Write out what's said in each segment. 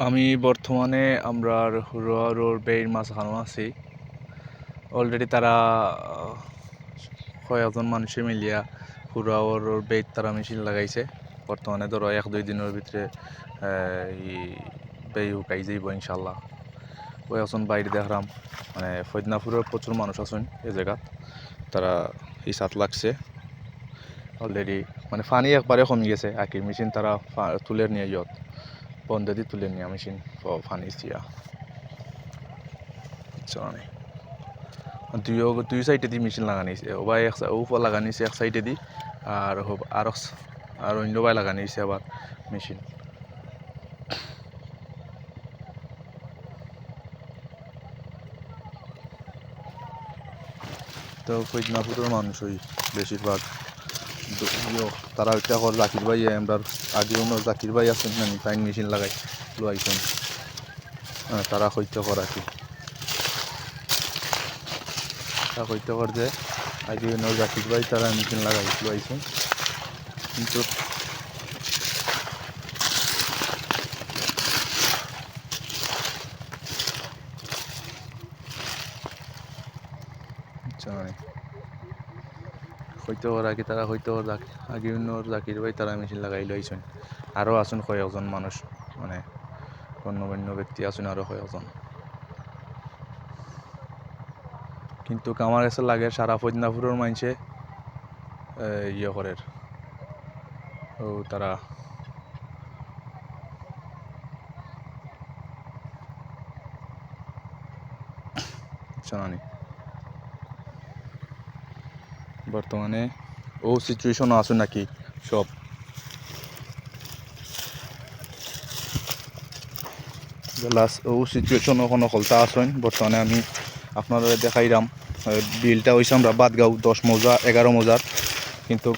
আমি বর্তমানে আমরা আমরার হুরোর বেইর মাঝখানো আছি। অলরেডি তারা কয়েকজন মানুষে মিলিয়া হুরাওর বেইত তারা মেশিন লাগাইছে। বর্তমানে ধরো এক, দুই দিনের ভিতরে বেই উকাই যাইব ইনশাল্লাহ এখন বাইরে দেখলাম মানে ফৈদনাপুরের প্রচুর মানুষ আছেন এই জায়গাত। তারা হিসাত লাগছে। অলরেডি মানে পানি একবারে কমে গেছে। আকি মেশিন তারা তুলে নিয়ে যত বন্ধ দিয়ে তুলে নিয়ে মেশিন পানি দিয়া চলে দুই দুই সাইডে দি মেশিন লাগানিছে ওবা এক সা- ও লাগানিছে এক সাইডে দি, আর আর আর অন্য বাই লাগানিছে আবার মেশিন। তো ফৈদনাপুরের মানুষ ওই বেশিরভাগ। তারা ওইটা কর জাকির ভাই আমরা আগে অন্য জাকির ভাই আছেন না তাই মেশিন লাগাই লো আইছেন হ্যাঁ, তারা হইতে কর আর কি। হইতে কর যে আগে অন্য জাকির ভাই তারা মেশিন লাগাই লো আইছেন কিন্তু জানি হইতে কর আগে তারা হইতে কর জাক- আগে অন্য জাকির ভাই তারা মেশিন লাগাই লইছেন। আরও আছেন কয়েকজন মানুষ মানে গণ্যমান্য ব্যক্তি আছেন আরও কয়েকজন। কিন্তু আমার কাছে লাগে সারা ফৈদনাপুরের মানুষে ইয়ে করে ও, তারা জানি বর্তমানে ও সিচুয়েশন আছে নাকি? সব। লাস্ট ও সিচুয়েশন ওখানে হলতা আসেন বর্তমানে আমি আপনারা দেখাইলাম বিলটা হয়েছে আমরা বাদগাঁও, দশ মৌজা, এগারো মৌজার কিন্তু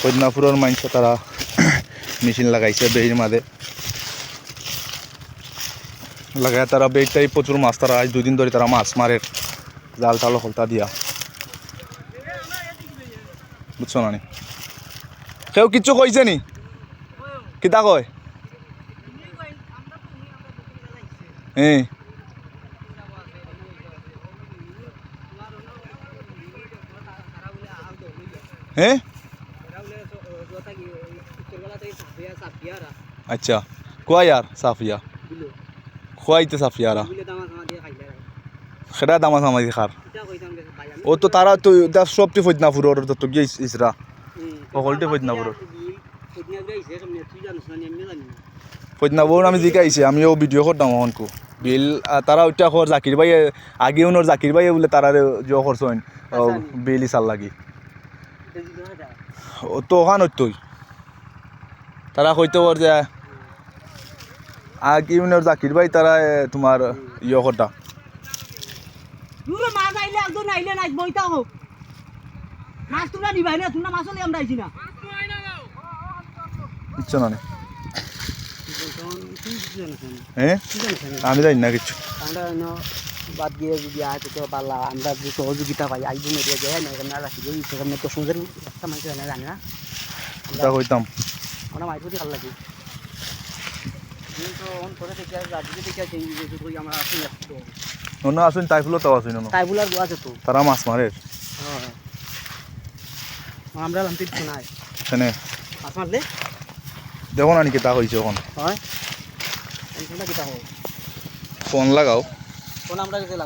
ফৈদনাপুরের মানুষে তারা মেশিন লাগাইছে বেহির মাঝে। লাগায় তারা বেগটাই প্রচুর মাছ, তারা আজ দুদিন ধরে তারা মাছ মারে জাল টাল হলতা দিয়া। বুঝছ না কেউ কিচ্ছু কইছে নি? কিতা কয়? হ্যাঁ হ্যাঁ আচ্ছা কোয়া ইয়ার সাফিয়া খোয়াইতে সাফিয়া রা সেটা দামা সামাজি খার ও তো তারা তো তার সবটি ফৈদনাপুরের তো গিয়ে ইসরা। সকলটি ফৈদনাপুরের ফৈদনাপুর আমি জিকাইছে আমিও ভিডিও করতাম অহনকু। বিল তারা ওইটা কর জাকির ভাই আগে ওনর জাকির ভাই বলে তারা জিও করছেন। বিল ইসার লাগি। ও তো ওখান তুই তারা কইতে পার যে আগে ওনর জাকির ভাই তারা তোমার ইয়ে করতা। দূরে মাছ আইলে একজন আইলে নাই বইতা হোক মাছ তোমরা নিবাই না তোমরা মাছ হলে আমরা আইছি না। ইচ্ছা না হ্যাঁ? আমি জানি না কিছু। বাদ দিয়ে যদি আছে তো পাল্লা আমরা যে সহযোগিতা পাই আইবো মেরে যায় না এখানে রাখি দিই সেখানে দশ হাজার একটা মানুষ জানে জানে না। তা কইতাম। আমরা ভালো লাগে। কিন্তু অন করে আছে যে আমরা আসি অন্য আসুন তাই ফুলো তো আসুন অন্য তাই বলার গো আছে তো। তারা মাছ মারে। আমরা আমরা তিন শোনাই সেনে মাছ মারলে? দেখো না নাকি তা হয়েছে এখন। হয়। ফোন লাগাও। কোন আমরা কাছে